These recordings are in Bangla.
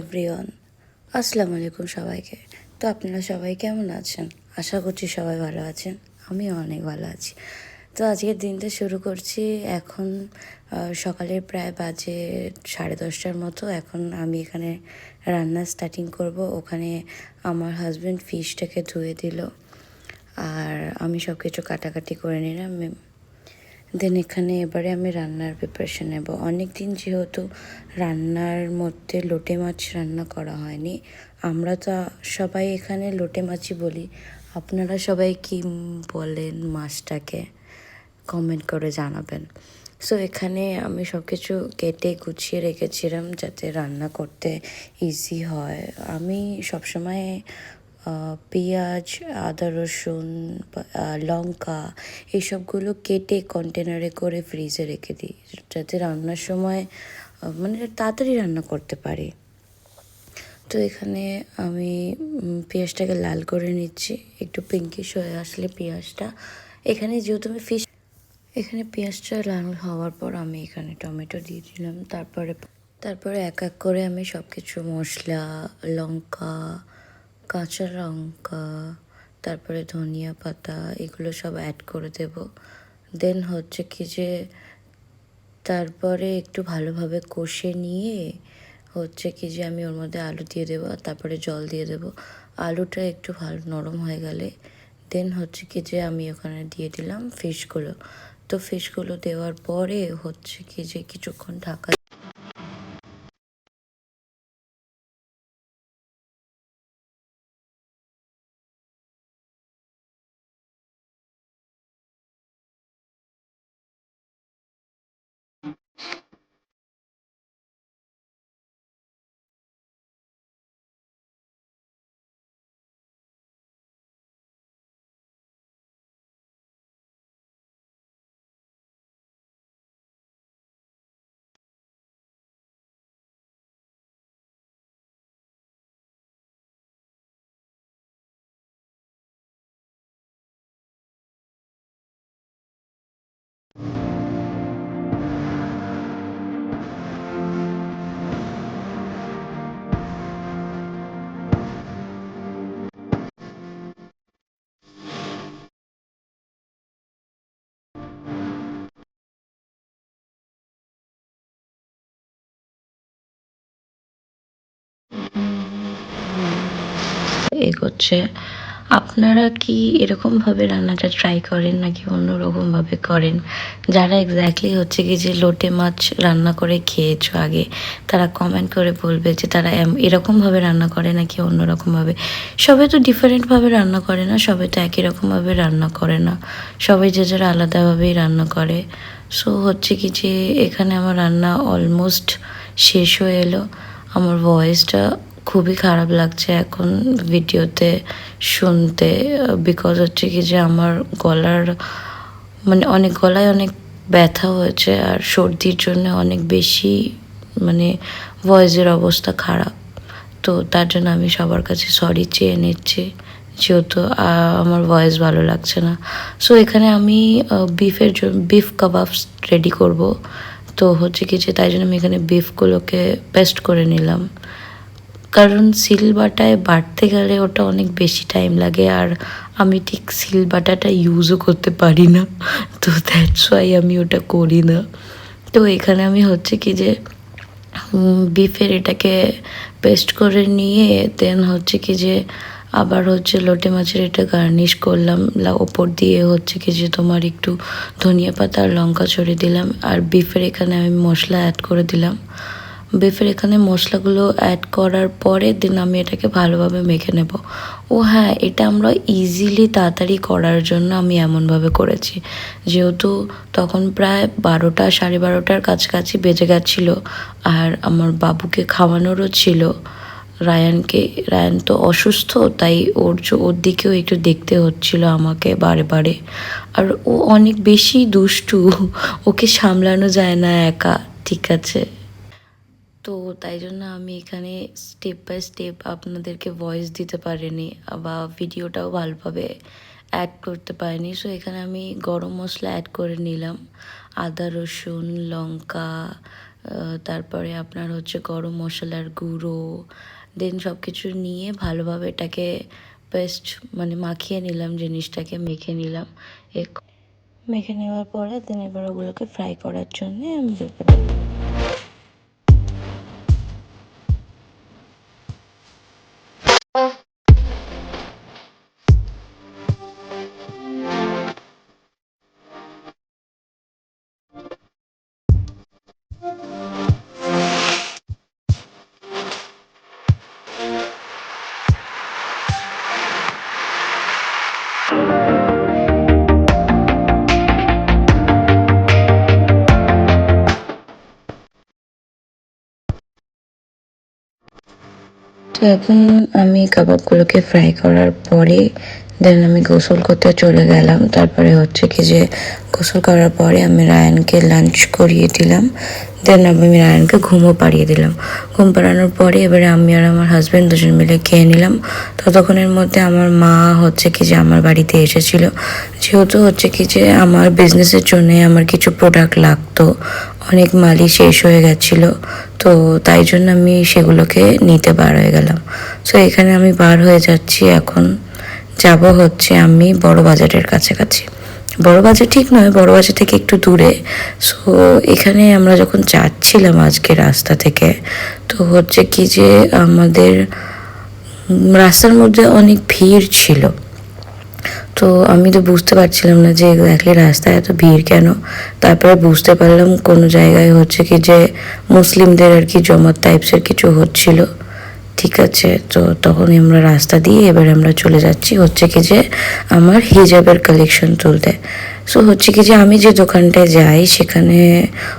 এভরিওয়ান, আসসালামু আলাইকুম সবাইকে। তো আপনারা সবাই কেমন আছেন? আশা করছি সবাই ভালো আছেন। আমিও অনেক ভালো আছি। তো আজকের দিনটা শুরু করছি এখন সকালের প্রায় বাজে সাড়ে দশটার মতো। এখন আমি এখানে রান্না স্টার্টিং করব। ওখানে আমার হাজব্যান্ড ফিশটাকে ধুয়ে দিল। আর আমি সব কিছু কাটাকাটি করে নিলাম। দেন এখানে এবারে আমি রান্নার প্রিপারেশন নেব। অনেক দিন যেহেতু রান্নার মধ্যে লোটে মাছ রান্না করা হয়নি, আমরা তো সবাই এখানে লোটে মাছই বলি। আপনারা সবাই কি বলেন মাছটাকে? কমেন্ট করে জানাবেন। সো এখানে আমি সব কিছু কেটে গুছিয়ে রেখেছিলাম যাতে রান্না করতে ইজি হয়। আমি সবসময় পেঁয়াজ, আদা রসুন লঙ্কা এইসবগুলো কেটে কন্টেনারে করে ফ্রিজে রেখে দিই, যাতে রান্নার সময় মানে তাড়াতাড়ি রান্না করতে পারি। তো এখানে আমি পেঁয়াজটাকে লাল করে নিচ্ছি, একটু পিঙ্কিশ হয়ে আসলে পেঁয়াজটা। এখানে যেহেতু আমি ফিশ এখানে পেঁয়াজটা লাল হওয়ার পর আমি এখানে টমেটো দিয়ে দিলাম, তারপরে তারপরে এক এক করে আমি সব কিছু মশলা, লঙ্কা কাঁচা লঙ্কা, তারপরে ধনিয়া পাতা, এগুলো সব অ্যাড করে দেব। দেন হচ্ছে কি যে, তারপরে একটু ভালোভাবে কষে নিয়ে হচ্ছে কি যে আমি ওর মধ্যে আলু দিয়ে দেবো তারপরে জল দিয়ে দেবো। আলুটা একটু ভালো নরম হয়ে গেলে দেন হচ্ছে কি যে আমি ওখানে দিয়ে দিলাম ফিশগুলো তো ফিশগুলো দেওয়ার পরে হচ্ছে কি যে কিছুক্ষণ ঢাকা এগোচ্ছে। আপনারা কি এরকমভাবে রান্নাটা ট্রাই করেন নাকি অন্য রকমভাবে করেন? যারা এক্স্যাক্টলি হচ্ছে কি যে লোটে মাছ রান্না করে খেয়েছো আগে, তারা কমেন্ট করে বলবে যে তারা এরকমভাবে রান্না করে নাকি অন্য রকমভাবে সবাই তো ডিফারেন্টভাবে রান্না করে না, সবাই তো একই রকমভাবে রান্না করে না। সবাই যে যারা আলাদাভাবেই রান্না করে। সো হচ্ছে কি যে এখানে আমার রান্না অলমোস্ট শেষ হয়ে এলো। আমার ভয়েসটা খুবই খারাপ লাগছে এখন ভিডিওতে শুনতে বিকজ হচ্ছে কি যে আমার গলার মানে অনেক গলায় অনেক ব্যথা হয়েছে আর সর্দির জন্য অনেক বেশি মানে ভয়েসের অবস্থা খারাপ। তো তার জন্য আমি সবার কাছে সরি চেয়ে নিচ্ছি, যেহেতু আমার ভয়েস ভালো লাগছে না। সো এখানে আমি বিফের জন্য বিফ কাবাবস রেডি করব। তো হচ্ছে কি যে তাই জন্য আমি এখানে বিফগুলোকে পেস্ট করে নিলাম। কারণ সিল বাটায় বাটতে গেলে ওটা অনেক বেশি টাইম লাগে আর আমি ঠিক সিল বাটাটা ইউজও করতে পারি না। তো দ্যাটস ওয়াই আমি ওটা করি না। তো এখানে আমি হচ্ছে কি যে বিফের এটাকে পেস্ট করে নিয়ে দেন হচ্ছে কি যে আবার হচ্ছে লোটে মাছের এটা গার্নিশ করলাম। ওপর দিয়ে হচ্ছে কি যে তোমার একটু ধনিয়া পাতা আর লঙ্কা ছড়িয়ে দিলাম। আর বিফের এখানে আমি মশলা অ্যাড করে দিলাম। বিফের এখানে মশলাগুলো অ্যাড করার পরে দেন আমি এটাকে ভালোভাবে মেখে নেব। ও হ্যাঁ এটা আমরা ইজিলি তাড়াতাড়ি করার জন্য আমি এমনভাবে করেছি। যেহেতু তখন প্রায় বারোটা, সাড়ে বারোটার কাছাকাছি বেজে গেছিল আর আমার বাবুকে খাওয়ানোরও ছিল। রায়ানকে, রায়ান তো অসুস্থ, তাই ওর ওর দিকেও একটু দেখতে হচ্ছিল আমাকে বারে বারে। আর ও অনেক বেশি দুষ্টু, ওকে সামলানো যায় না একা, ঠিক আছে? তো তাই জন্য আমি এখানে স্টেপ বাই স্টেপ আপনাদেরকে ভয়েস দিতে পারিনি বা ভিডিওটাও ভালোভাবে অ্যাড করতে পারিনি। সো এখানে আমি গরম মশলা অ্যাড করে নিলাম। আদা, রসুন, লঙ্কা তারপরে আপনার হচ্ছে গরম মশলার গুঁড়ো দেন সব কিছু নিয়ে ভালোভাবে এটাকে পেস্ট মানে মাখিয়ে নিলাম, জিনিসটাকে মেখে নিলাম। মেখে নেওয়ার পরে দেন এবার ওগুলোকে ফ্রাই করার জন্যে আমি এখন আমি কাবাবগুলোকে ফ্রাই করার পরে দেন আমি গোসল করতে চলে গেলাম। তারপরে হচ্ছে কি যে গোসল করার পরে আমি রায়ানকে লাঞ্চ করিয়ে দিলাম। দেন আমি রায়ানকে ঘুমও পাড়িয়ে দিলাম। ঘুম পাড়ানোর পরে এবারে আমি আর আমার হাজব্যান্ড দুজন মিলে খেয়ে নিলাম। ততক্ষণের মধ্যে আমার মা হচ্ছে কি যে আমার বাড়িতে এসেছিল। যেহেতু হচ্ছে কি যে আমার বিজনেসের জন্য আমার কিছু প্রোডাক্ট লাগতো, অনেক মালই শেষ হয়ে গেছিল। তো তাই জন্য আমি সেগুলোকে নিতে বার হয়ে গেলাম। সো এখানে আমি বার হয়ে যাচ্ছি এখন। যাব হচ্ছে আমি বড় বাজারের কাছাকাছি। বড় বাজার ঠিক নয়, বড় বাজার থেকে একটু দূরে। সো এখানে আমরা যখন যাচ্ছিলাম আজকে রাস্তা থেকে, তো হচ্ছে কি যে আমাদের রাস্তার মধ্যে অনেক ভিড় ছিল। তো আমি তো বুঝতে পারছিলাম না যে এক্স্যাক্টলি রাস্তায় এত ভিড় কেন? তারপরে বুঝতে পারলাম কোনো জায়গায় হচ্ছে কি যে মুসলিমদের আর কি জমাত টাইপসের কিছু হচ্ছিল। ঠিক আছে, তো তখন আমরা রাস্তা দিয়ে এবার আমরা চলে যাচ্ছি। হচ্ছে কি যে, আমার হিজাবের কালেকশন তুলতে। সো হচ্ছে কি যে আমি যে দোকানটায় যাই, সেখানে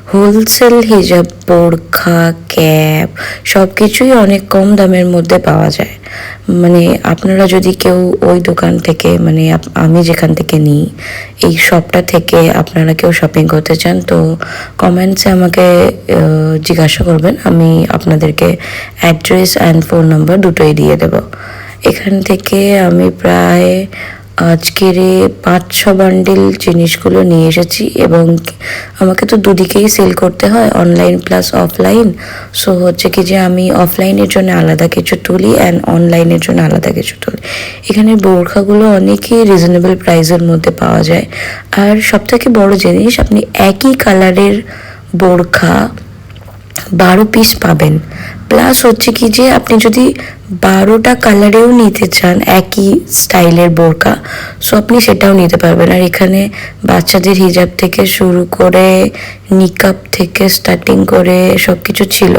হোলসেল হিজাব বোরখা ক্যাপ সব কিছুই অনেক কম দামের মধ্যে পাওয়া যায়। মানে আপনারা যদি কেউ ওই দোকান থেকে মানে আমি যেখান থেকে নিই, এই শপটা থেকে আপনারা কেউ শপিং করতে চান, তো কমেন্টসে আমাকে জিজ্ঞাসা করবেন। আমি আপনাদেরকে অ্যাড্রেস অ্যান্ড ফোন নাম্বার দুটোই দিয়ে দেব। এখান থেকে আমি প্রায় আজকের পাঁচ, ছ বান্ডিল জিনিসগুলো নিয়ে এসেছি এবং আমাকে তো দুদিকেই সেল করতে হয় অনলাইন প্লাস অফলাইন সো হচ্ছে কি যে আমি অফলাইনের জন্য আলাদা কিছু তুলি অ্যান্ড অনলাইনের জন্য আলাদা কিছু তুলি। এখানে বোরখাগুলো অনেকই রিজনেবল প্রাইসের মধ্যে পাওয়া যায়। আর সবথেকে বড় জিনিস, আপনি একই কালারের বোরখা বারো পিস পাবেন। প্লাস হচ্ছে কি যে, আপনি যদি বারোটা কালারেও নিতে চান, একই স্টাইলের বোরকা সো আপনি সেটাও নিতে পারবেন। আর এখানে বাচ্চাদের হিজাব থেকে শুরু করে নিকাপ থেকে স্টার্টিং করে সব কিছু ছিল।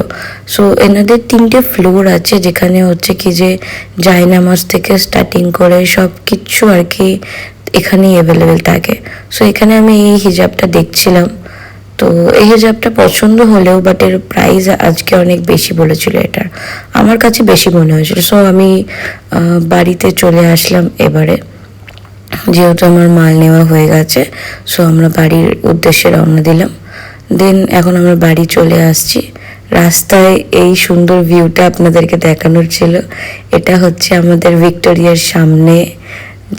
সো এনাদের তিনটে ফ্লোর আছে, যেখানে হচ্ছে কি যে, জায়নামাজ থেকে স্টার্টিং করে সব কিছু আর কি এখানেই অ্যাভেলেবেল থাকে। সো এখানে আমি এই হিজাবটা দেখছিলাম। তো এই হিজাবটা পছন্দ হলেও বাট এর প্রাইস আজকে অনেক বেশি বলেছিল এটা। আমার কাছে বেশি মনে হয়েছিল। সো আমি বাড়িতে চলে আসলাম এবারে। যেহেতু আমার মাল নেওয়া হয়ে গেছে সো আমরা বাড়ির উদ্দেশ্যে রওনা দিলাম। দেন এখন আমরা বাড়ি চলে আসছি। রাস্তায় এই সুন্দর ভিউটা আপনাদেরকে দেখানোর ছিল। এটা হচ্ছে আমাদের ভিক্টোরিয়ার সামনে,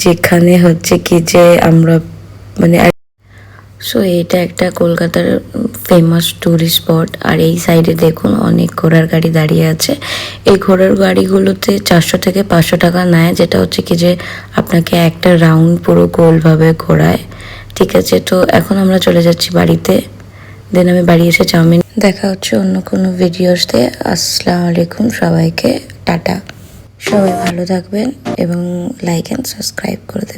যেখানে হচ্ছে কি যে আমরা মানে সো এটা একটা কলকাতার ফেমাস ট্যুরিস্ট স্পট আর এই সাইডে দেখুন অনেক ঘোড়ার গাড়ি দাঁড়িয়ে আছে। এই ঘোড়ার গাড়িগুলোতে চারশো থেকে পাঁচশো টাকা নেয়, যেটা হচ্ছে কি যে আপনাকে একটা রাউন্ড পুরো গোলভাবে ঘোরায়। ঠিক আছে, তো এখন আমরা চলে যাচ্ছি বাড়িতে। দেন আমি বাড়ি এসে চাউমিন দেখা হচ্ছে অন্য কোনো ভিডিওসতে আসসালামু আলাইকুম সবাইকে, টাটা। সবাই ভালো থাকবেন এবং লাইক অ্যান্ড সাবস্ক্রাইব করে দেবেন।